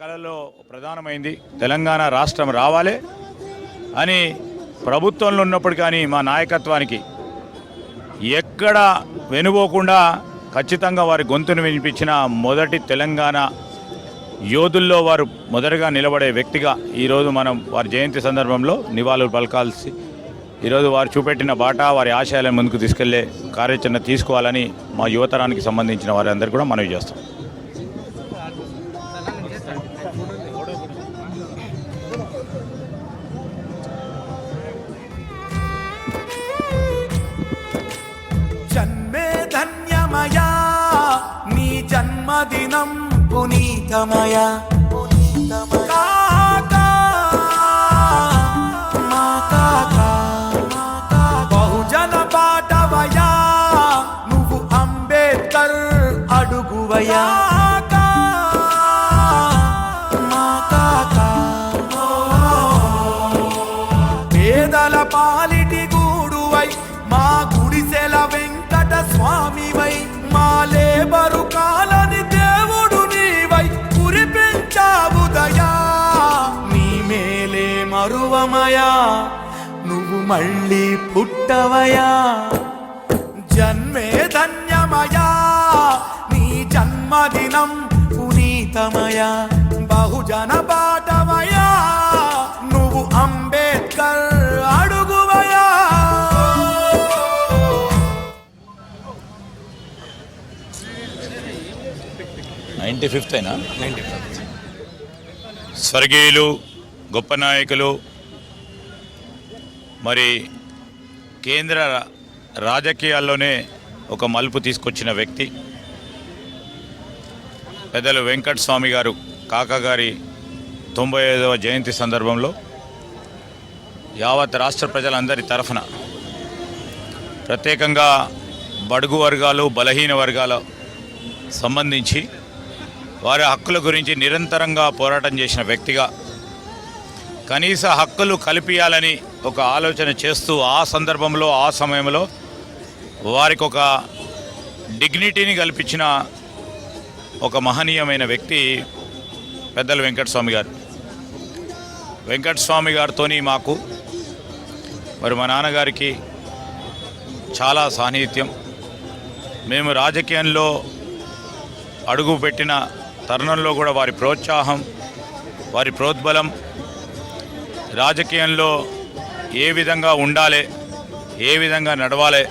కళలో ప్రధానమైంది. తెలంగాణ రాష్ట్రం రావాలి అని ప్రభుత్వంలో ఉన్నప్పుడు కానీ మా నాయకత్వానికి ఎక్కడ వెనుపోకుండా ఖచ్చితంగా వారి గొంతును వినిపించిన మొదటి తెలంగాణ యోధుల్లో వారు మొదటగా నిలబడే వ్యక్తిగా ఈరోజు మనం వారి జయంతి సందర్భంలో నివాళులు పలకాల్సి ఈరోజు వారు చూపెట్టిన బాట వారి ఆశయాలను ముందుకు తీసుకెళ్ళే కార్యాచరణ తీసుకోవాలని మా యువతరానికి సంబంధించిన వారందరూ కూడా మనవి చేస్తాం దినం పునీతమయ. బహుజన పాటవయా నువ్వు అంబేద్కర్ అడుగువయా మరువమయా? నువ్వు మళ్ళీ పుట్టవయా? జన్మే ధన్యమయా? నీ జన్మదినం పునీతమయా? బహుజన పాటమయా నువ్వు అంబేద్కర్ అడుగువయా? నైంటీ ఫిఫ్త్ అయినా? స్వర్గీయులు గొప్ప నాయకులు మరి కేంద్ర రాజకీయాల్లోనే ఒక మలుపు తీసుకొచ్చిన వ్యక్తి పెద్దలు వెంకట స్వామి గారు కాకాగారి తొంభై ఐదవ జయంతి సందర్భంలో యావత్ రాష్ట్ర ప్రజలందరి తరఫున ప్రత్యేకంగా బడుగు వర్గాలు బలహీన వర్గాల సంబంధించి వారి హక్కుల గురించి నిరంతరంగా పోరాటం చేసిన వ్యక్తిగా కనీస హక్కులు కల్పించాలని ఒక ఆలోచన చేస్తూ ఆ సందర్భంలో ఆ సమయంలో వారికి ఒక డిగ్నిటీని కల్పించిన ఒక మహనీయమైన వ్యక్తి పెద్దలు వెంకటస్వామి గారు. వెంకటస్వామి గారితోని మాకు మరి మా నాన్నగారికి చాలా సాన్నిహిత్యం. మేము రాజకీయంలో అడుగు పెట్టిన తరుణంలో కూడా వారి ప్రోత్సాహం వారి ప్రోద్బలం రాజకీయంలో ఏ విధంగా ఉండాలి ఏ విధంగా నడవాలి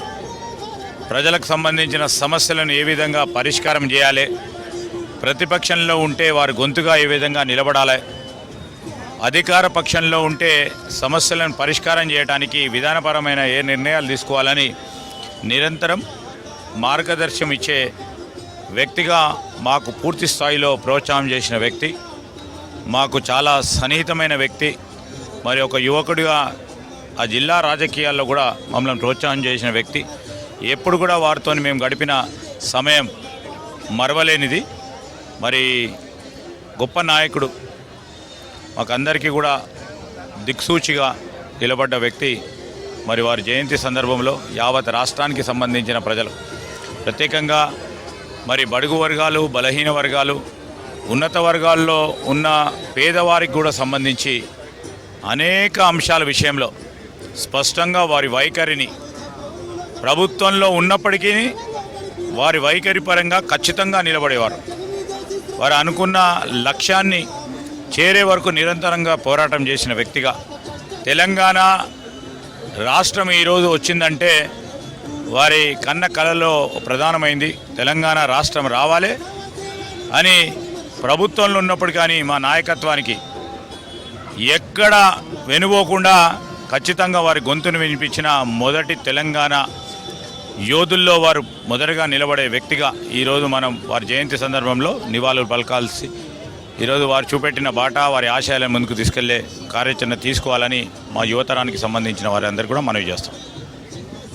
ప్రజలకు సంబంధించిన సమస్యలను ఏ విధంగా పరిష్కారం చేయాలి ప్రతిపక్షంలో ఉంటే వారి గొంతుగా ఏ విధంగా నిలబడాలి అధికార పక్షంలో ఉంటే సమస్యలను పరిష్కారం చేయడానికి విధానపరమైన ఏ నిర్ణయాలు తీసుకోవాలని నిరంతరం మార్గదర్శనం ఇచ్చే వ్యక్తిగా మాకు పూర్తి స్థాయిలో ప్రోత్సాహం చేసిన వ్యక్తి మాకు చాలా సన్నిహితమైన వ్యక్తి మరి ఒక యువకుడిగా ఆ జిల్లా రాజకీయాల్లో కూడా మమ్మల్ని ప్రోత్సాహం చేసిన వ్యక్తి. ఎప్పుడు కూడా వారితో మేము గడిపిన సమయం మరవలేనిది. మరి గొప్ప నాయకుడు మాకందరికీ కూడా దిక్సూచిగా నిలబడ్డ వ్యక్తి మరి వారి జయంతి సందర్భంలో యావత్ రాష్ట్రానికి సంబంధించిన ప్రజలు. ప్రత్యేకంగా మరి బడుగు వర్గాలు బలహీన వర్గాలు ఉన్నత వర్గాల్లో ఉన్న పేదవారికి కూడా సంబంధించి అనేక అంశాల విషయంలో స్పష్టంగా వారి వైఖరిని ప్రభుత్వంలో ఉన్నప్పటికీ వారి వైఖరి పరంగా ఖచ్చితంగా నిలబడేవారు. వారు అనుకున్న లక్ష్యాన్ని చేరే వరకు నిరంతరంగా పోరాటం చేసిన వ్యక్తిగా తెలంగాణ రాష్ట్రం ఈరోజు వచ్చిందంటే వారి కన్న కళలో ప్రధానమైంది తెలంగాణ రాష్ట్రం రావాలి అని ప్రభుత్వంలో ఉన్నప్పుడు కానీ మా నాయకత్వానికి ఎక్కడ వెనుపోకుండా ఖచ్చితంగా వారి గొంతును వినిపించిన మొదటి తెలంగాణ యోధుల్లో వారు మొదటగా నిలబడే వ్యక్తిగా ఈరోజు మనం వారి జయంతి సందర్భంలో నివాళులు పలకాల్సి ఈరోజు వారు చూపెట్టిన బాట వారి ఆశయాలను ముందుకు తీసుకెళ్ళే కార్యాచరణ తీసుకోవాలని మా యువతరానికి సంబంధించిన వారందరూ కూడా మనవి చేస్తాం.